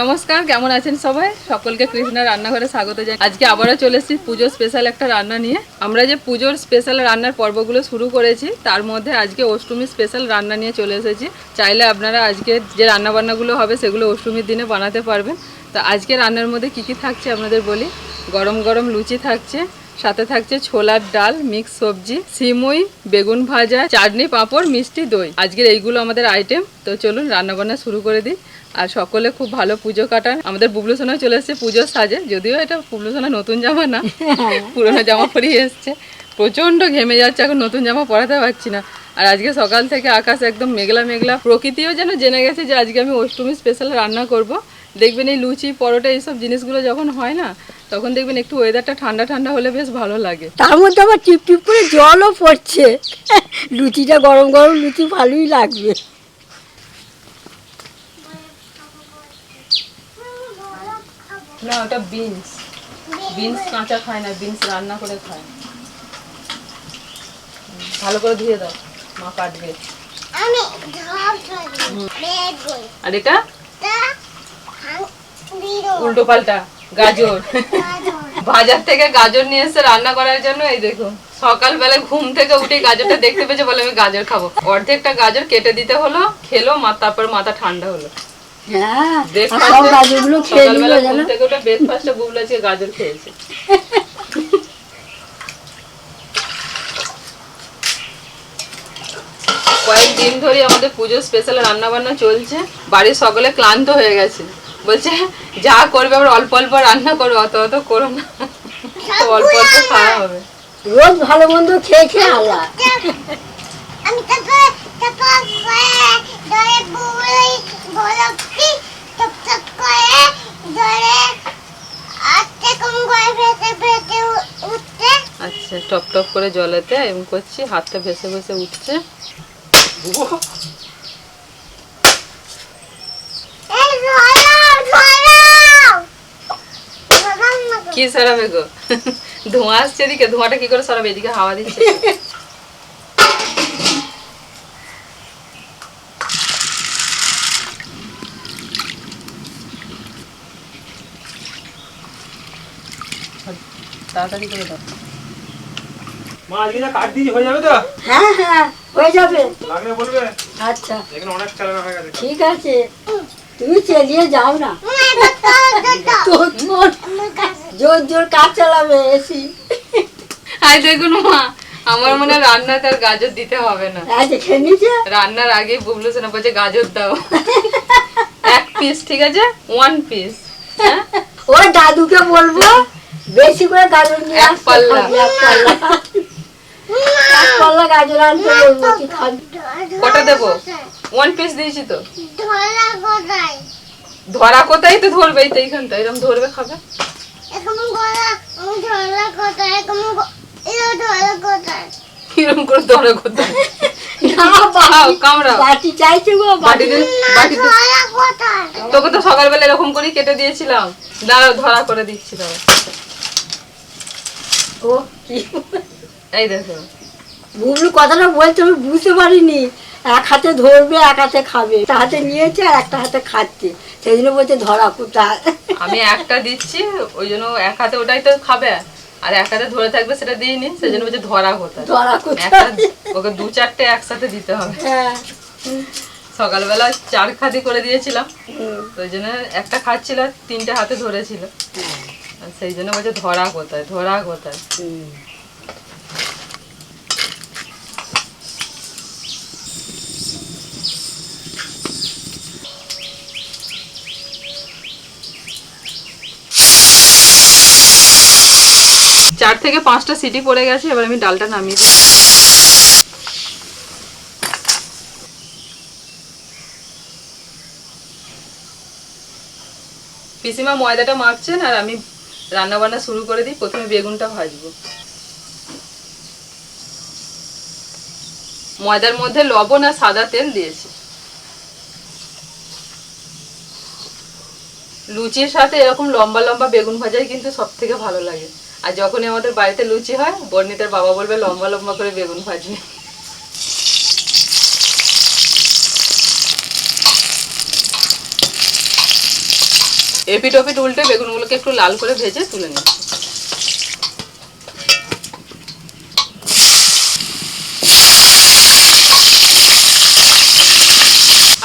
নমস্কার, কেমন আছেন সবাই? সকলকে কৃষ্ণা রান্নাঘরে স্বাগত জানাই। আজকে আবারও চলে এসেছি পুজোর স্পেশাল একটা রান্না নিয়ে। আমরা যে পুজোর স্পেশাল রান্নার পর্বগুলো শুরু করেছি, তার মধ্যে আজকে অষ্টমী স্পেশাল রান্না নিয়ে চলে এসেছি। চাইলে আপনারা আজকে যে রান্নাবান্নাগুলো হবে, সেগুলো অষ্টমীর দিনে বানাতে পারবেন। তো আজকে রান্নার মধ্যে কি কি থাকছে আপনাদের বলি? গরম গরম লুচি থাকছে, সাথে থাকছে ছোলার ডাল মিক্স সবজি, সিমুই, বেগুন ভাজা, চাটনি, পাঁপড়, মিষ্টি, দই। আজকের এইগুলো আমাদের আইটেম তো চলুন রান্নাবান্না শুরু করে দিই। আর সকলে খুব ভালো পুজো কাটান। আমাদের বুবলু সোনাও চলে এসেছে পুজোর সাজে। যদিও এটা বুবলু সোনা নতুন জামা না পুরোনো জামা পরিয়ে এসছে। প্রচণ্ড ঘেমে যাচ্ছে এখন নতুন জামা পরাতে পারছি না। আর আজকে সকাল থেকে আকাশ একদম মেঘলা মেঘলা। প্রকৃতিও যেন জেনে গেছে যে আজকে আমি অষ্টমী স্পেশাল রান্না করব। দেখবেন এই লুচি পরোটা এইসব জিনিসগুলো যখন হয় না তখন দেখবেন একটু ওয়েদারটা ঠান্ডা ঠান্ডা হলে বেশ ভালো লাগে। তার মধ্যে আবার টিপ টিপ করে জলও পড়ছে। লুচিটা গরম গরম লুচি ভালোই লাগবে। না ওটা বিনস বিনস কাঁচা খায় না বিনস রান্না করে খায়। ভালো করে ধুয়ে দাও মা কাটবে। আর এটা? উল্টো পাল্টা গাজর। বাজার থেকে গাজর নিয়ে এসে রান্না করার জন্য এই দেখুন সকালবেলা ঘুম থেকে উঠে গাজরটা দেখতে পেয়েছে বলে আমি গাজর খাব। অর্ধেকটা গাজর কেটে দিতে হলো খেলো মা তারপর মাথা ঠান্ডা হলো। হ্যাঁ সব গাছগুলো খেয়ে নিল জানো? ব্রেকফাস্টে বুবলা আজকে গাজর খেয়েছে। কয়েকদিন ধরে আমাদের পুজো স্পেশাল রান্না বান্না চলছে বাড়ির সকলে ক্লান্ত হয়ে গেছে। বলছে যা করবে আবার অল্প অল্প রান্না করো অত অত করো না। তো অল্প অল্প খাওয়া হবে। রোজ ভালো মন্দ খেয়ে খেয়ে আলা ধরে করে ধরে আস্তে কম করে ভেসে ভেসে উ- উঠতে আচ্ছা টপ টপ করে জলেতে করছি হাতটা ভেসে ভেসে উঠছে। কি সরাবে গো? ধোঁয়া আসছে এদিকে ধোঁয়াটা কি করে সরাবে? এদিকে হাওয়া দিচ্ছে। তাড়াতাড়ি করে দাও। মা আজকে যা কাট দিয়েছি হয়ে যাবে তো? হ্যাঁ হ্যাঁ হয়ে যাবে। লাগলে বলবে। আচ্ছা। এখানে অনেক চালানো হয়ে গেছে। ঠিক আছে। তুমি চালিয়ে যাও না। মা, এবার দাও, দাও, দাও। তোর তোর আমার জোর জোর কাজ চালাবে এসি। আই দেখুন মা আমার মনে হয় রান্নাতে আর গাজর দিতে হবে না। হ্যাঁ রান্নার আগে বুবলু সেনা বলছে গাজর দাও। এক পিস ঠিক আছে? ওয়ান পিস ওই দাদুকে বলব বেশি করে গাজর নিয়ে এক পাল্লা। এক পাল্লা। এক পাল্লা গাজর আনতে বলব কি খাবি? কটা দেবো? ওয়ান পিস দিয়েছি তো। ধরা কোথায়? ধরা কোথায় তো ধরবে এই তো এইখানটা এরকম ধরবে খাবে? এখন গলা ধরা কোথায়? ধরা করে ধরা তোকে তো সকালবেলা এরকম করে কেটে দিয়েছিলাম। দাঁড়াও ধরা করে দিচ্ছি ও কি? এই দেখো। বুবলু কথাটা বলছে আমি বুঝতে পারিনি। এক হাতে ধরবে এক হাতে খাবে। একটা হাতে নিয়েছে আর একটা হাতে খাচ্ছে। সেই জন্য বলছে ধরা কোথায় আমি একটা দিচ্ছি ওই জন্য এক হাতে ওটাই তো খাবে। আর এক হাতে ধরে থাকবে সেটা দিইনি সেই জন্য বলছে ধরা কোথায়? ধরা কোথায়? ওকে দু চারটে একসাথে দিতে হবে। হ্যাঁ। সকালবেলা চার খাদি করে দিয়েছিলাম। তো ওই জন্য একটা খাচ্ছিল তিনটে হাতে ধরেছিল। আর সেই জন্য বলছে ধরা কোথায় ধরা কোথায়? চার থেকে পাঁচটা সিটি পড়ে গেছে এবার আমি ডালটা নামিয়ে দিই। পিসিমা ময়দাটা মাখছেন আর আমি রান্না বান্না শুরু করে দিই, প্রথমে বেগুনটা ভাজবো। ময়দার মধ্যে লবণ আর সাদা তেল দিয়েছি। লুচির সাথে এরকম লম্বা লম্বা বেগুন ভাজাই কিন্তু সব থেকে ভালো লাগে। আর যখনই আমাদের বাড়িতে লুচি হয়, বর্ণিতার বাবা বলবে, লম্বা লম্বা করে বেগুন ভাজি এপিট ওপিট উল্টে বেগুনগুলোকে একটু লাল করে ভেজে তুলে নিচ্ছি।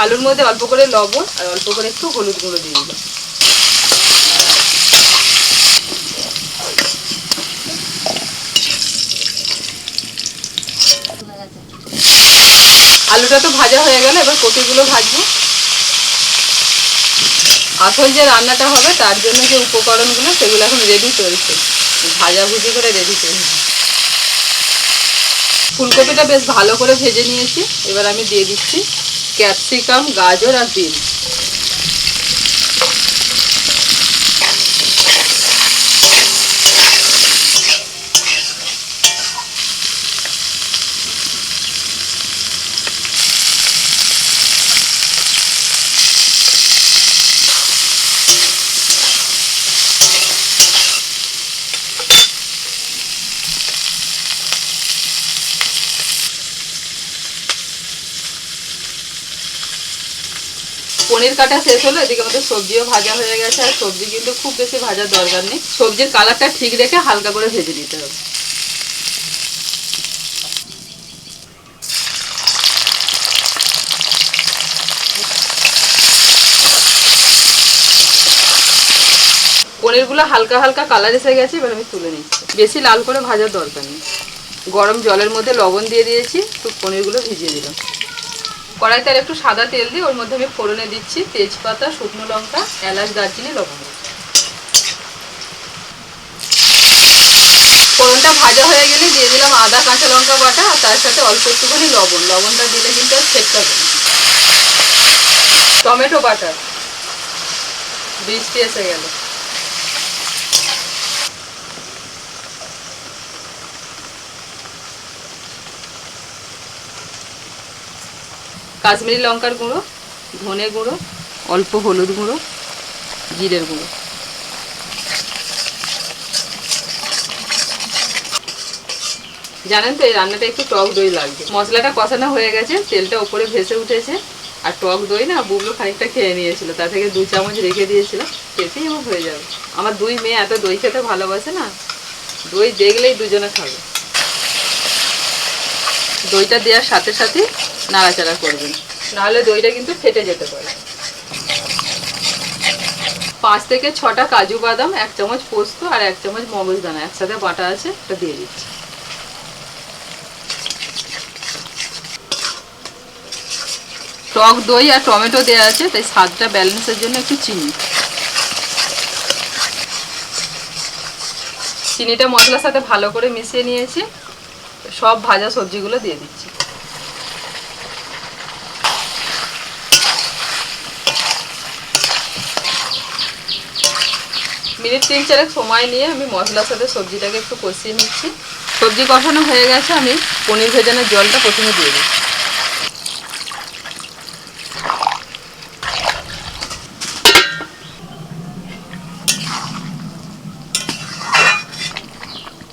আলুর মধ্যে অল্প করে লবণ আর অল্প করে একটু হলুদ গুঁড়ো দিয়ে দিলাম। আলুটা তো ভাজা হয়ে গেল, এবার কপিগুলো ভাজবো। আসল যে রান্নাটা হবে, তার জন্য যে উপকরণগুলো, সেগুলো এখন রেডি চলছে। ভাজাভুজি করে রেডি চলছে। ফুলকপিটা বেশ ভালো করে ভেজে নিয়েছি। এবার আমি দিয়ে দিচ্ছি ক্যাপসিকাম, গাজর আর বিনস। পনির কাটা শেষ হলো, এদিকে আমাদের সবজিও ভাজা হয়ে গেছে, আর সবজি কিন্তু খুব বেশি ভাজার দরকার নেই। সবজির কালারটা ঠিক রেখে হালকা করে ভেজে নিতে হবে। পনিরগুলো হালকা হালকা কালার এসে গেছে, এবার আমি তুলে নিচ্ছি। বেশি লাল করে ভাজার দরকার নেই। গরম জলের মধ্যে লবণ দিয়ে দিয়েছি একটু পনিরগুলো ভিজিয়ে দিলাম। কড়াইতে আর একটু সাদা তেল দিয়ে ওর মধ্যে আমি ফোড়নে দিচ্ছি তেজপাতা, শুকনো লঙ্কা, এলাচ, দারচিনি, লবঙ্গ। ফোড়নটা ভাজা হয়ে গেলে দিয়ে দিলাম আদা, কাঁচা লঙ্কা বাটা আর তার সাথে অল্প একটুখানি লবণ। লবণটা দিলে কিন্তু আর না। টমেটো বাটা। বৃষ্টি এসে গেল। কাশ্মীরি লঙ্কার গুঁড়ো, ধনে গুঁড়ো, অল্প হলুদ গুঁড়ো, জিরের গুঁড়ো। জানেন তো, এই রান্নাটা একটু টক দই লাগবে। মশলাটা কষানো হয়ে গেছে, তেলটা উপরে ভেসে উঠেছে, আর টক দই না বুবলু খানিকটা খেয়ে নিয়েছিল তা থেকে দু চামচ রেখে দিয়েছিলাম খেতেই আমার হয়ে যাবে। আমার দুই মেয়ে এত দই খেতে ভালোবাসে না, দই দেখলেই দুজনে খাবে। দইটা দেওয়ার সাথে সাথে নাড়াচাড়া করবেন। নাহলে দইটা কিন্তু ফেটে যেতে পারে। পাঁচ থেকে ছটা কাজু বাদাম, এক চামচ পোস্ত আর এক চামচ মগজ দানা। একসাথে বাটা আছে এটা দিয়ে দিচ্ছি। টক দই আর টমেটো দেওয়া আছে, তাই স্বাদটা ব্যালেন্সের জন্য একটু চিনি। চিনিটা মশলার সাথে ভালো করে মিশিয়ে নিয়েছি। সব ভাজা সবজিগুলো দিয়ে দিচ্ছি। মিনিট তিন চারেক সময় নিয়ে আমি মশলার সাথে সবজিটাকে একটু কষিয়ে নিচ্ছি। সবজি কষানো হয়ে গেছে, আমি পনির ভেজানোর জলটা প্রথমে দিয়ে দিচ্ছি।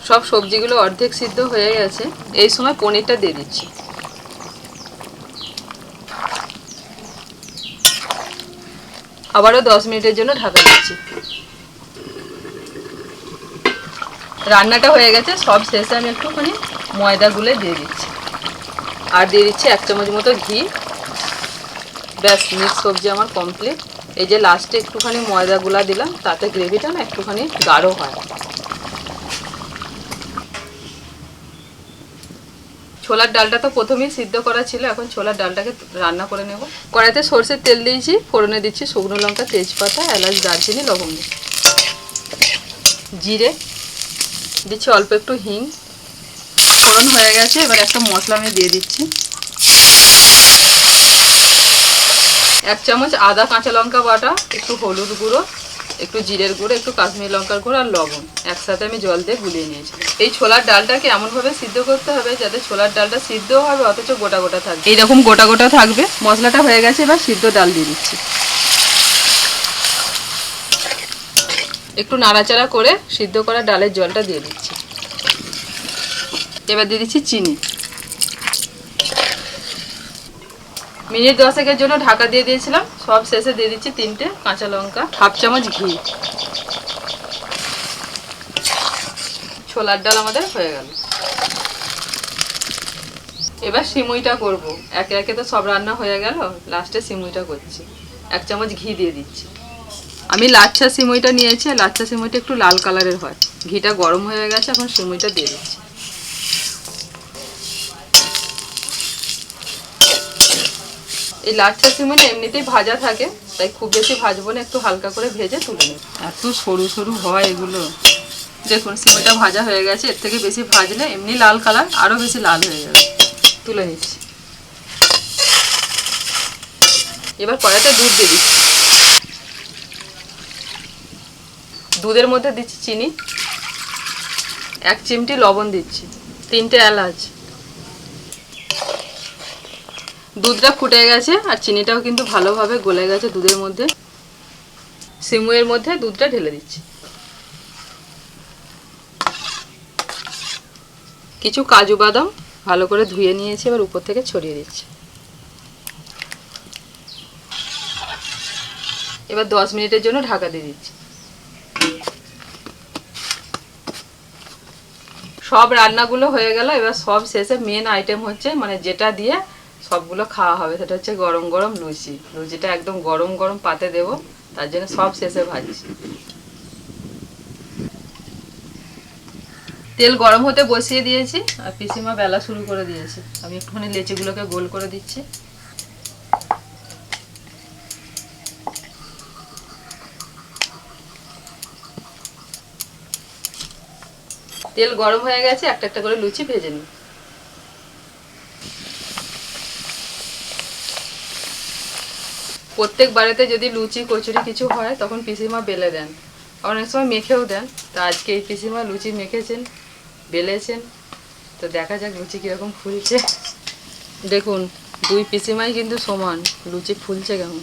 সব সবজিগুলো অর্ধেক সিদ্ধ হয়ে গেছে। এই সময় পনিরটা দিয়ে দিচ্ছি। আবারও দশ মিনিটের জন্য ঢাকা দিচ্ছি। রান্নাটা হয়ে গেছে, সব শেষে আমি একটুখানি ময়দা গুলে দিয়ে দিচ্ছি। আর দিয়ে দিচ্ছি এক চামচ মতো ঘি। ব্যাস, মিক্স সবজি আমার কমপ্লিট এই যে লাস্টে একটুখানি ময়দা গুলা দিলাম, তাতে গ্রেভিটা না একটুখানি গাঢ় হয়। ছোলার ডালটা তো প্রথমেই সিদ্ধ করা ছিল, এখন ছোলার ডালটাকে রান্না করে নেব। কড়াইতে সর্ষের তেল দিয়েছি, ফোড়নে দিচ্ছি শুকনো লঙ্কা, তেজপাতা, এলাচ, দারচিনি, লবঙ্গ। জিরে দিচ্ছি অল্প একটু হিং। ফোড়ন হয়ে গেছে, এবার একটা মশলা আমি দিয়ে দিচ্ছি। এক চামচ আদা কাঁচা লঙ্কা বাটা, একটু হলুদ গুঁড়ো। একটু জিরের গুঁড়ো, একটু কাশ্মীরি লঙ্কার গুঁড়ো আর লবণ। একসাথে আমি জল দিয়ে গুলিয়ে নিয়েছিলাম এই ছোলার ডালটাকে এমনভাবে সিদ্ধ করতে হবে যাতে ছোলার ডালটা সিদ্ধও হবে, অথচ গোটা গোটা থাকবে। এইরকম গোটা গোটা থাকবে। মশলাটা হয়ে গেছে, এবার সিদ্ধ ডাল দিয়ে দিচ্ছি। একটু নাড়াচাড়া করে সিদ্ধ করা ডালের জলটা দিয়ে দিচ্ছি। এবার দিয়ে দিচ্ছি চিনি। মিনিট দশেকের জন্য ঢাকা দিয়ে দিয়েছিলাম। সব শেষে দিয়ে দিচ্ছি তিনটে কাঁচা লঙ্কা, হাফ চামচ ঘি। ছোলার ডাল আমাদের হয়ে গেল। এবার সিমুইটা করব। একে একে তো সব রান্না হয়ে গেল। লাস্টে সিমুইটা করছি। এক চামচ ঘি দিয়ে দিচ্ছি। আমি লাচ্ছা সিমুইটা নিয়েছি। লাচ্ছা সিমুইটা একটু লাল কালারের হয়। ঘিটা গরম হয়ে গেছে, এখন সিমুইটা দিয়ে দিচ্ছি। এই লাচ্ছা সিমুইটা এমনিতেই ভাজা থাকে, তাই খুব বেশি ভাজবো না, একটু হালকা করে ভেজে তুলে নেব। এত সরু সরু হয় এগুলো। দেখুন সিমুইটা ভাজা হয়ে গেছে, এর থেকে বেশি ভাজলে এমনি লাল কালার আরও বেশি লাল হয়ে যাবে। তুলে নিচ্ছি। এবার কড়াইতে দুধ দিয়ে দিচ্ছি। দুধের মধ্যে দিচ্ছি চিনি, এক চিমটি লবণ দিচ্ছি, তিনটে এলাচ দুধটা ফুটে গেছে আর চিনিটাও কিন্তু ভালোভাবে গলে গেছে দুধের মধ্যে। সিমুয়ের মধ্যে দুধটা ঢেলে দিচ্ছি। কিছু কাজু বাদাম ভালো করে ধুয়ে নিয়েছি, এবার উপর থেকে ছড়িয়ে দিচ্ছি। এবার দশ মিনিটের জন্য ঢাকা দিয়ে দিচ্ছি। সব রান্নাগুলো হয়ে গেল, এবার সব শেষে মেন আইটেম হচ্ছে মানে যেটা দিয়ে সবগুলো খাওয়া হবে। সেটা হচ্ছে গরম গরম লুচি। লুচিটা একদম গরম গরম পাতে দেব, তার জন্য সব শেষে ভাজছি। তেল গরম হতে বসিয়ে দিয়েছি, আর পিসিমা বেলা শুরু করে দিয়েছে। আমি একটুখানি লেচিগুলোকে গোল করে দিচ্ছি। তেল গরম হয়ে গেছে, একটা একটা করে লুচি ভেজে নিই। প্রত্যেক বাড়িতে যদি লুচি, কচুরি কিছু হয়, তখন পিসিমা বেলে দেন। অনেক সময় মেখেও দেন। তো আজকে এই পিসিমা লুচি মেখেছেন, বেলেছেন। তো দেখা যাক লুচি কীরকম ফুলছে। দেখুন, দুই পিসিমাই কিন্তু সমান। লুচি ফুলছে কেমন।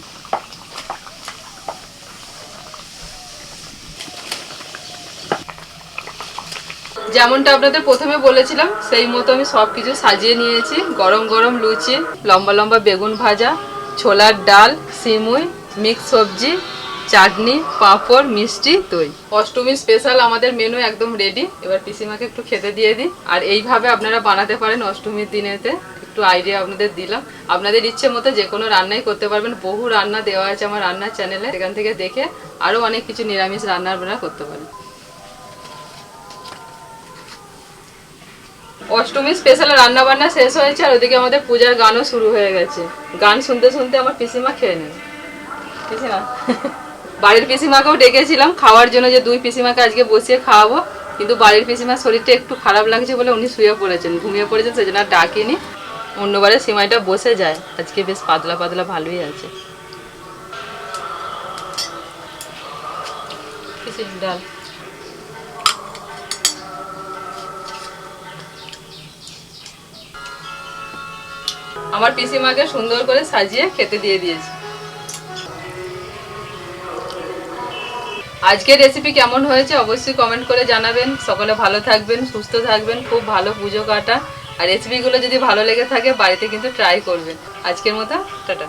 যেমনটা আপনাদের প্রথমে বলেছিলাম, সেই মতো আমি সব কিছু সাজিয়ে নিয়েছি। গরম গরম লুচি, লম্বা লম্বা বেগুন ভাজা, ছোলার ডাল সিমুই, মিক্স সবজি, চাটনি, পাঁপড়, মিষ্টি, দই। অষ্টমী স্পেশাল আমাদের মেনু একদম রেডি এবার পিসিমাকে একটু খেতে দিয়ে দিই। আর এইভাবে আপনারা বানাতে পারেন অষ্টমীর দিনেতে। একটু আইডিয়া আপনাদের দিলাম। আপনাদের ইচ্ছে মতো যে কোনো রান্নাই করতে পারবেন। বহু রান্না দেওয়া আছে আমার রান্নার চ্যানেলে সেখান থেকে দেখে আরও অনেক কিছু নিরামিষ রান্না আপনারা করতে পারেন। অষ্টমী স্পেশাল রান্না বান্না শেষ হয়েছে আর ওদিকে আমাদের পূজার গানও শুরু হয়ে গেছে। গান শুনতে শুনতে আমার পিসিমা খেয়ে নেবে পিসিমা, বাড়ির পিসিমাকেও ডেকেছিলাম, খাওয়ার জন্য যে দুই পিসিমাকে আজকে বসিয়ে খাওয়াবো, কিন্তু বাড়ির পিসিমার শরীরটা একটু খারাপ লাগছে বলে উনি শুয়ে পড়েছেন, ঘুমিয়ে পড়েছেন, সেজন্য আর ডাকিনি। অন্যবারে সিমাইটা বসে যায়, আজকে বেশ পাতলা পাতলা ভালোই আছে। ডাল। আমার পিসিমাকে সুন্দর করে সাজিয়ে খেতে দিয়ে দিয়েছি। আজকের রেসিপি কেমন হয়েছে অবশ্যই কমেন্ট করে জানাবেন। সকলে ভালো থাকবেন, সুস্থ থাকবেন, খুব ভালো পুজো কাটা। আর রেসিপিগুলো যদি ভালো লেগে থাকে, বাড়িতে কিন্তু ট্রাই করবেন। আজকের মতো, টাটা।